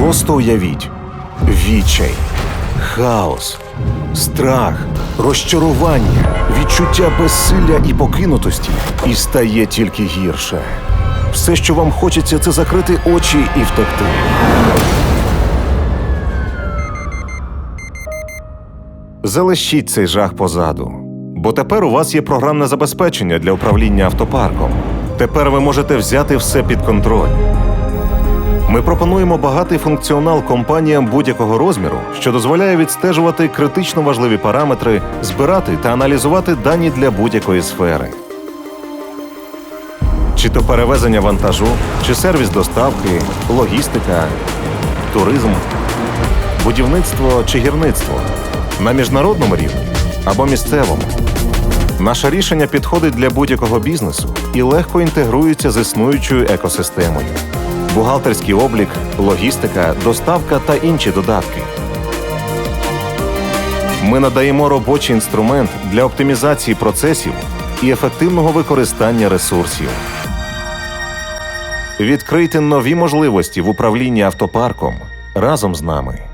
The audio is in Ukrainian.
Просто уявіть відчай, хаос, страх, розчарування, відчуття безсилля і покинутості, і стає тільки гірше. Все, що вам хочеться, це закрити очі і втекти. Залишіть цей жах позаду. Бо тепер у вас є програмне забезпечення для управління автопарком. Тепер ви можете взяти все під контроль. Ми пропонуємо багатий функціонал компаніям будь-якого розміру, що дозволяє відстежувати критично важливі параметри, збирати та аналізувати дані для будь-якої сфери. Чи то перевезення вантажу, чи сервіс доставки, логістика, туризм, будівництво чи гірництво на міжнародному рівні або місцевому. Наше рішення підходить для будь-якого бізнесу і легко інтегрується з існуючою екосистемою. Бухгалтерський облік, логістика, доставка та інші додатки. Ми надаємо робочий інструмент для оптимізації процесів і ефективного використання ресурсів. Відкрийте нові можливості в управлінні автопарком разом з нами.